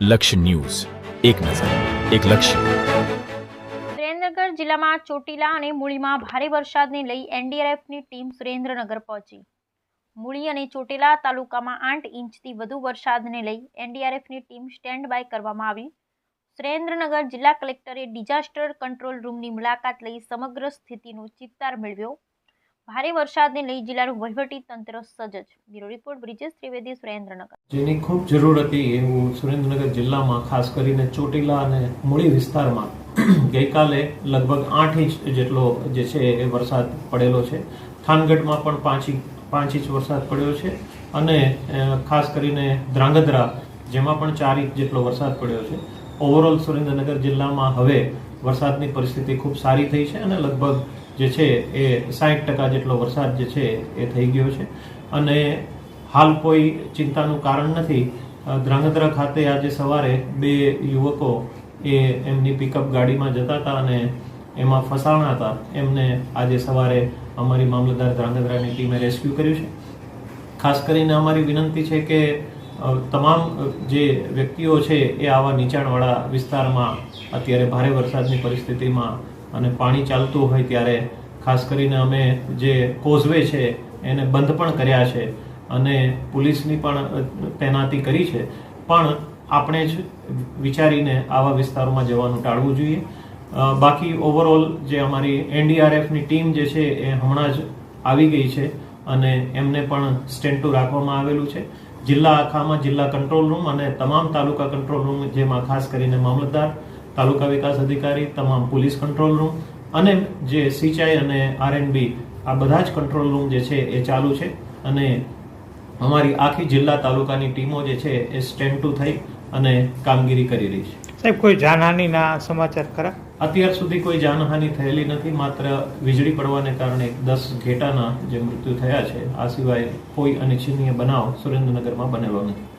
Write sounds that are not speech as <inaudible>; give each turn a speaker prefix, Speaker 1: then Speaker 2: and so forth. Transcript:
Speaker 1: લક્ષ્ય ન્યૂઝ. એક નજર, એક લક્ષ્ય.
Speaker 2: સુરેન્દ્રનગર જિલ્લામાં ચોટીલા અને મૂળીમાં ભારે વરસાદને લઈ એનડીઆરએફની ટીમ સુરેન્દ્રનગર પહોંચી. મૂળી અને ચોટીલા તાલુકામાં આઠ ઇંચથી વધુ વરસાદને લઈ એનડીઆરએફની ટીમ સ્ટેન્ડ બાય કરવામાં આવી. સુરેન્દ્રનગર જિલ્લા કલેક્ટરે ડિઝાસ્ટર કંટ્રોલ રૂમની મુલાકાત લઈ સમગ્ર સ્થિતિનો ચિત્તાર મેળવ્યો. ભારે વરસાદને લઈ જિલ્લાનું વહીવટી તંત્ર સજજ બ્યુરો રિપોર્ટ, બ્રિજેશ ત્રિવેદી, સુરેન્દ્રનગર.
Speaker 3: જેની ખૂબ જરૂર હતી એવું સુરેન્દ્રનગર જિલ્લામાં ખાસ કરીને ચોટીલા અને મૂળી વિસ્તારમાં <clears throat> ગઈકાલે લગભગ આઠ ઇંચ જેટલો જે છે એ વરસાદ પડેલો છે. થાનગઢમાં પણ પાંચ ઇંચ પાંચ ઇંચ વરસાદ પડ્યો છે અને ખાસ કરીને ધ્રાંગધ્રા, જેમાં પણ ચાર ઇંચ જેટલો વરસાદ પડ્યો છે. ઓવરઓલ સુરેન્દ્રનગર જિલ્લામાં હવે વરસાદની પરિસ્થિતિ ખૂબ સારી થઈ છે અને લગભગ જે છે એ સાઠ ટકા જેટલો વરસાદ જે છે એ થઈ ગયો છે. અને હાલ કોઈ ચિંતાનું કારણ નથી. ધ્રાંગધ્રા ખાતે આજે સવારે બે યુવકો એ એમની પિકઅપ ગાડીમાં જતા હતા અને એમાં ફસાણા હતા. એમને આજે સવારે અમારી મામલતદાર ધ્રાંગધ્રાની ટીમે રેસ્ક્યુ કર્યું છે. ખાસ કરીને અમારી વિનંતી છે કે તમામ જે વ્યક્તિઓ છે એ આવા નીચાણવાળા વિસ્તારમાં અત્યારે ભારે વરસાદની પરિસ્થિતિમાં અને પાણી ચાલતું હોય ત્યારે ખાસ કરીને અમે જે કોઝવે છે, એને બંધ પણ કર્યા છે અને પોલીસની પણ તૈનાતી કરી છે. પણ આપણે જ વિચારીને આવા વિસ્તારોમાં જવાનું ટાળવું જોઈએ. બાકી ઓવરઓલ જે અમારી એનડીઆરએફની ટીમ જે છે, એ હમણાં જ આવી ગઈ છે અને એમને પણ સ્ટેન્ડ ટુ રાખવામાં આવેલું છે. જિલ્લા આખામાં જિલ્લા કંટ્રોલ રૂમ અને તમામ તાલુકા કંટ્રોલ રૂમ, જેમાં ખાસ કરીને મામલતદાર તાલુકા વિકાસ અધિકારી તમામ પોલીસ કંટ્રોલ રૂમ અને જે સિંચાઈ અને આરએનબી આ બધા જ કંટ્રોલ રૂમ જે છે એ ચાલુ છે. અને અમારી આખી જિલ્લા તાલુકાની ટીમો જે છે એ સ્ટેન્ડ ટુ થઈ અને કામગીરી કરી રહી છે.
Speaker 4: સાહેબ કોઈ જાનહાનિના સમાચાર ખરા?
Speaker 3: અત્યાર સુધી કોઈ જાનહાનિ થયેલી નથી માત્ર વીજળી પડવાને કારણે દસ ઘેટાના જે મૃત્યુ થયા છે આ સિવાય કોઈ અનિચ્છનીય બનાવ સુરેન્દ્રનગરમાં બનેલો નથી.